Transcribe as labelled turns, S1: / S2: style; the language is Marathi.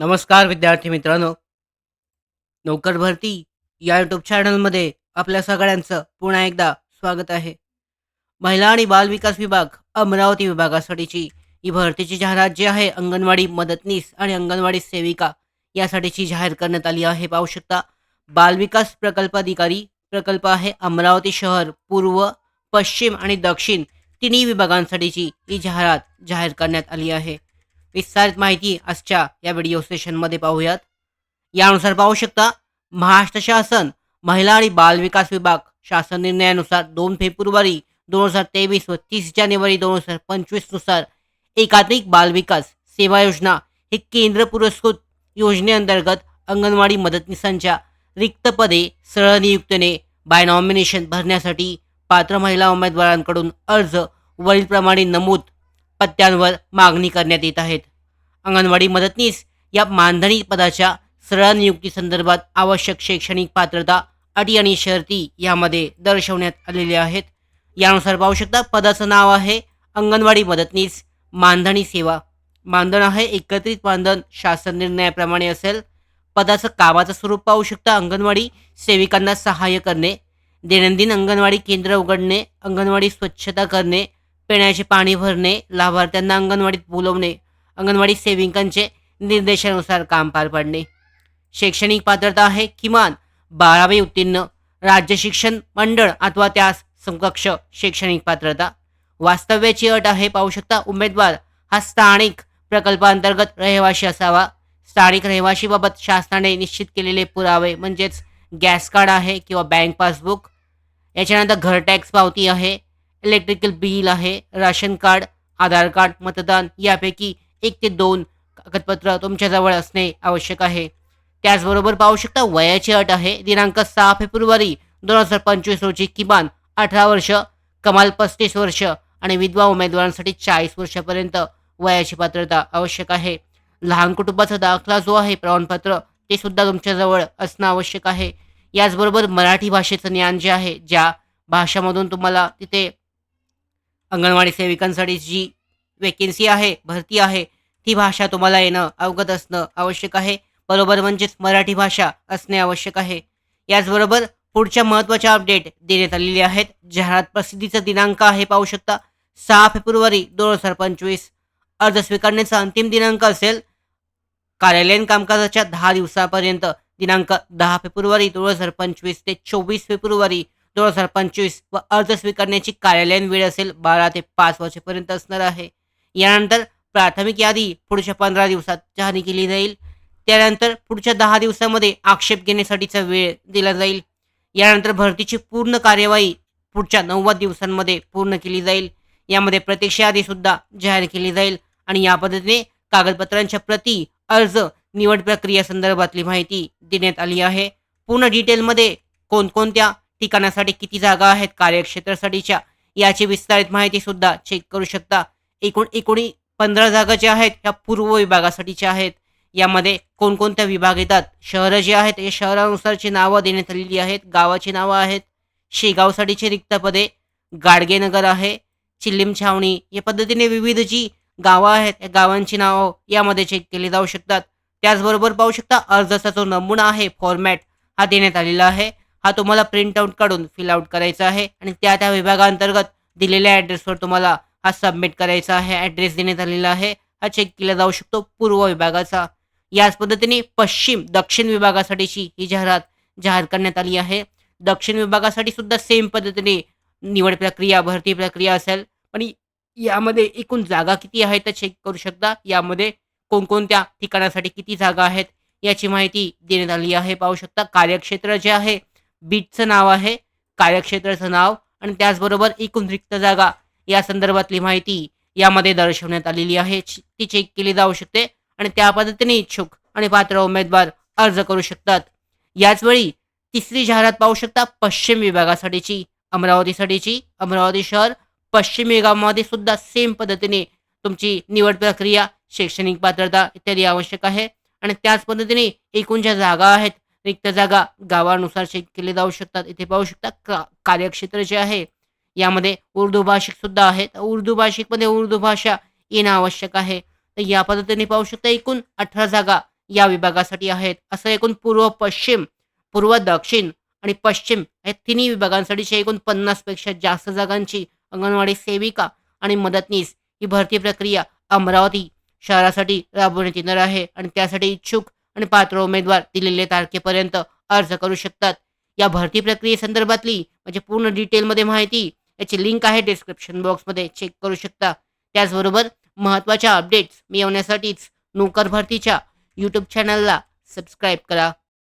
S1: नमस्कार विद्यार्थी मित्रांनो. नोकर भरती या यूट्यूब चॅनलमध्ये आपल्या सगळ्यांचं पुन्हा एकदा स्वागत आहे. महिला आणि बालविकास विभाग अमरावती विभागासाठीची ही भरतीची जाहिरात जी आहे अंगणवाडी मदतनीस आणि अंगणवाडी सेविका यासाठीची जाहीर करण्यात आली आहे. पाहू शकता बालविकास प्रकल्प अधिकारी प्रकल्प आहे. अमरावती शहर पूर्व पश्चिम आणि दक्षिण तिन्ही विभागांसाठीची ही जाहिरात जाहीर करण्यात आली आहे. विस्तारित माहिती आजच्या या व्हिडिओ सेशनमध्ये पाहूयात. यानुसार पाहू शकता महाराष्ट्र शासन महिला आणि बालविकास विभाग शासन निर्णयानुसार दोन फेब्रुवारी दोन हजार तेवीस व तीस जानेवारी दोन हजार पंचवीसनुसार एकात्मिक बालविकास सेवा योजना ही केंद्र पुरस्कृत योजनेअंतर्गत अंगणवाडी मदतनीसांच्या रिक्त पदे सरळ नियुक्तीने बाय नॉमिनेशन भरण्यासाठी पात्र महिला उमेदवारांकडून अर्ज वरीलप्रमाणे नमूद पत्त्यांवर मागणी करण्यात येत आहेत. अंगणवाडी मदतनीस या मानधनी पदाच्या सरळ नियुक्तीसंदर्भात आवश्यक शैक्षणिक पात्रता अटी आणि शर्ती यामध्ये दर्शवण्यात आलेल्या आहेत. यानुसार पाहू शकता पदाचं नाव आहे अंगणवाडी मदतनीस मानधनी सेवा. मानधन आहे एकत्रित मानधन शासन निर्णयाप्रमाणे असेल. पदाचं कामाचं स्वरूप पाहू शकता अंगणवाडी सेविकांना सहाय्य करणे दैनंदिन अंगणवाडी केंद्र उघडणे अंगणवाडी स्वच्छता करणे पिण्याचे पाणी भरणे लाभार्थ्यांना अंगणवाडीत बोलवणे अंगणवाडी सेविकांचे निर्देशानुसार काम पार पाडणे. शैक्षणिक पात्रता आहे किमान बारावी उत्तीर्ण. राज्य शिक्षण मंडळ अथवा त्यास समकक्ष शैक्षणिक पात्रता. वास्तव्याची अट आहे पाहू शकता उमेदवार हा स्थानिक प्रकल्पांतर्गत रहिवाशी असावा. स्थानिक रहिवाशीबाबत शासनाने निश्चित केलेले पुरावे म्हणजेच गॅस कार्ड आहे किंवा बँक पासबुक. याच्यानंतर घर टॅक्स पावती आहे. इलेक्ट्रिकल बिल आहे राशन कार्ड आधार कार्ड मतदान यापैकी एक ते दोन कागदपत्र तुमच्याजवळ असणे आवश्यक आहे. त्याचबरोबर पाहू शकता वयाची अट आहे दिनांक सहा फेब्रुवारी दोन हजार पंचवीस रोजी किमान अठरा वर्ष कमाल पस्तीस वर्ष आणि विधवा उमेदवारांसाठी चाळीस वर्षापर्यंत वयाची पात्रता आवश्यक आहे. लहान कुटुंबाचा दाखला जो आहे प्रमाणपत्र ते सुद्धा तुमच्याजवळ असणं आवश्यक आहे. याचबरोबर मराठी भाषेचं ज्ञान जे आहे ज्या भाषामधून तुम्हाला तिथे अंगणवाडी सेविकांसाठी जी वेकेन्सी आहे भरती आहे. ती भाषा तुम्हाला येणं अवगत असणं आवश्यक आहे. बरोबर म्हणजेच मराठी भाषा असणे आवश्यक आहे. याचबरोबर पुढच्या महत्त्वाच्या अपडेट देण्यात आलेले आहेत. जाहिरात प्रसिद्धीचा दिनांक आहे पाहू शकता. सहा फेब्रुवारी दोन हजार पंचवीस. अर्ज स्वीकारण्याचा अंतिम दिनांक असेल. कार्यालयीन कामकाजाच्या दहा दिवसापर्यंत. दिनांक दहा फेब्रुवारी दोन हजार पंचवीस ते चोवीस फेब्रुवारी दोन हजार पंचवीस व अर्ज स्वीकारण्याची कार्यालयीन वेळ असेल बारा ते पाच वाजेपर्यंत असणार आहे. यानंतर प्राथमिक यादी पुढच्या पंधरा दिवसात जाहीर केली जाईल. त्यानंतर पुढच्या दहा दिवसामध्ये आक्षेप घेण्यासाठीचा वेळ दिला जाईल. यानंतर भरतीची पूर्ण कार्यवाही पुढच्या नव्वद दिवसांमध्ये पूर्ण केली जाईल. यामध्ये प्रत्यक्ष यादीसुद्धा जाहीर केली जाईल आणि या पद्धतीने कागदपत्रांच्या प्रती अर्ज निवड प्रक्रिया संदर्भातली माहिती देण्यात आली आहे. पूर्ण डिटेलमध्ये कोणकोणत्या ठिकाणासाठी किती जागा आहेत कार्यक्षेत्रासाठीच्या याची विस्तारित माहिती सुद्धा चेक करू शकता. एकूण एकोणी पंधरा जागा ज्या आहेत ह्या पूर्व विभागासाठीच्या आहेत. यामध्ये कोणकोणत्या विभाग येतात? शहरं जी आहेत या शहरानुसारची नावं देण्यात आलेली आहेत. गावाची नावं आहेत. शेगावसाठीची रिक्त पदे गाडगेनगर आहे चिल्लीम छावणी या पद्धतीने विविध जी गावं आहेत या गावांची नावं यामध्ये चेक केली जाऊ शकतात. त्याचबरोबर पाहू शकता अर्जाचा जो नमुना आहे फॉर्मॅट हा देण्यात आलेला आहे. हा तुम्हाला प्रिंट आउट काढून फिल आउट करायचा आहे. आणि त्या त्या विभागांतर्गत दिलेल्या ॲड्रेसवर तुम्हाला हा सबमिट करायचा आहे. ॲड्रेस देण्यात आलेला आहे. हा चेक केला जाऊ शकतो पूर्व विभागाचा. याच पद्धतीने पश्चिम दक्षिण विभागासाठीची ही जाहिरात जाहीर करण्यात आली आहे. दक्षिण विभागासाठी सुद्धा सेम पद्धतीने निवड प्रक्रिया भरती प्रक्रिया असेल. पण यामध्ये एकूण जागा किती आहे तर चेक करू शकता. यामध्ये कोणकोणत्या ठिकाणासाठी किती जागा आहेत याची माहिती देण्यात आली आहे. पाहू शकता कार्यक्षेत्र जे आहे बीटचं नाव आहे कार्यक्षेत्राचं नाव आणि त्याचबरोबर एकूण रिक्त जागा. या संदर्भातली माहिती यामध्ये दर्शवण्यात आलेली आहे. ती चेक केली जाऊ शकते आणि त्या पद्धतीने इच्छुक आणि पात्र उमेदवार अर्ज करू शकतात. याचवेळी तिसरी जाहिरात पाहू शकता पश्चिम विभागासाठीची अमरावतीसाठीची. अमरावती शहर पश्चिम विभागामध्ये सुद्धा सेम पद्धतीने तुमची निवड प्रक्रिया शैक्षणिक पात्रता इत्यादी आवश्यक आहे. आणि त्याच पद्धतीने एकूण ज्या जागा आहेत रिक्त जागा गावानुसार चेक केले जाऊ शकतात. इथे पाहू शकता का कार्यक्षेत्र जे आहे यामध्ये उर्दू भाषिक सुद्धा आहेत. उर्दू भाषिकमध्ये उर्दू भाषा येणं आवश्यक आहे. तर या पद्धतीने पाहू शकता एकूण अठरा जागा या विभागासाठी आहेत. असं एकूण पूर्व पश्चिम पूर्व दक्षिण आणि पश्चिम या तिन्ही विभागांसाठीच्या एकूण पन्नासपेक्षा जास्त जागांची अंगणवाडी सेविका आणि मदतनीस ही भरती प्रक्रिया अमरावती शहरासाठी राबवण्यात येणार आहे. आणि त्यासाठी इच्छुक आणि पात्र उमेदवार दिलेल्या तारखेपर्यंत अर्ज करू शकतात. या भरती प्रक्रियेसंदर्भातली म्हणजे पूर्ण डिटेलमध्ये माहिती याची लिंक आहे डिस्क्रिप्शन बॉक्समध्ये. चेक करू शकता. त्याचबरोबर महत्त्वाच्या अपडेट्स मिळवण्यासाठीच नोकर भरतीच्या यूट्यूब चॅनलला सबस्क्राईब करा.